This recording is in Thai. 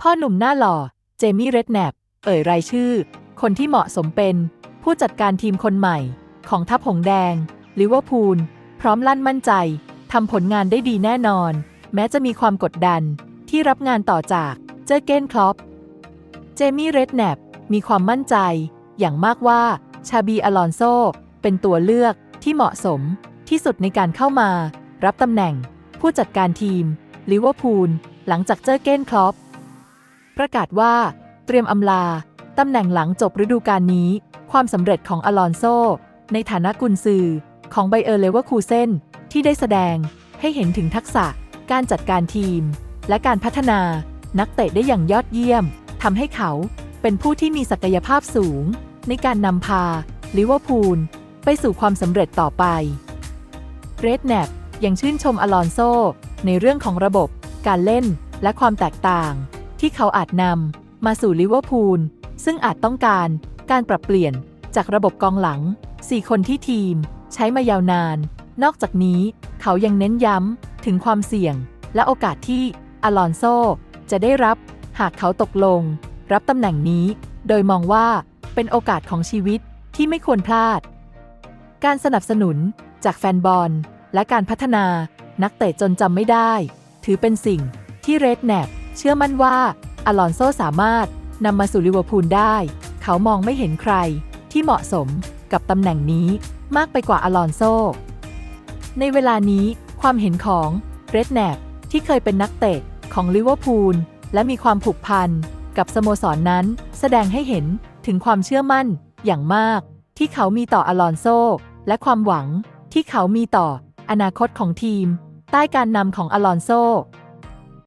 พ่อหนุ่มหน้าหล่อ เจมี่เรดแนปเอ่ยรายชื่อ คนที่เหมาะสมเป็น ผู้จัดการทีมคนใหม่ ของทัพหงแดงลิเวอร์พูลพร้อมลั่นมั่นใจทำผลงานได้ดีแน่นอน แม้จะมีความกดดันที่รับงานต่อจากเจอเกนคลอปเจมี่เรดแนปมีความมั่นใจ อย่างมากว่าชาบีอลอนโซ เป็นตัวเลือกที่เหมาะสมที่สุดในการเข้ามา รับตำแหน่ง ผู้จัดการทีมลิเวอร์พูลหลังจากเจอเกนคลอป ประกาศว่า เตรียมอำลา ตำแหน่งหลังจบฤดูกาลนี้ ความสำเร็จของอลอนโซ ในฐานะกุนซือ ของไบเออร์เลเวอร์คูเซนที่ได้แสดงให้เห็นถึงทักษะ การจัดการทีม และการพัฒนานักเตะได้อย่างยอดเยี่ยมทำให้เขาเป็นผู้ที่มีศักยภาพสูง ในการนำพาลิเวอร์พูลไปสู่ความสำเร็จต่อไปเรดแนปยังชื่นชมอลอนโซ ในเรื่องของระบบ การเล่นและความแตกต่าง ที่เขาอาจนำมาสู่ลิเวอร์พูล ซึ่งอาจต้องการการปรับเปลี่ยนจากระบบกองหลัง 4 คนที่ทีมใช้มายาวนาน นอกจากนี้เขายังเน้นย้ำถึงความเสี่ยง และโอกาสที่อลอนโซจะได้รับหากเขาตกลง รับตำแหน่งนี้ โดยมองว่าเป็นโอกาสของชีวิตที่ไม่ควรพลาด การสนับสนุนจากแฟนบอลและการพัฒนานักเตะจนจำไม่ได้ ถือเป็นสิ่งที่เรดแนป เชื่อมั่นว่าอลอนโซสามารถนำมาสู่ลิเวอร์พูลได้ เขามองไม่เห็นใครที่เหมาะสมกับตำแหน่งนี้มากไปกว่าอลอนโซ ในเวลานี้ความเห็นของเรดแนปที่เคยเป็นนักเตะของลิเวอร์พูลและมีความผูกพันกับสโมสรนนั้น แสดงให้เห็นถึงความเชื่อมั่นอย่างมาก ที่เขามีต่ออลอนโซ และความหวังที่เขามีต่ออนาคตของทีม ใต้การนำของอลอนโซ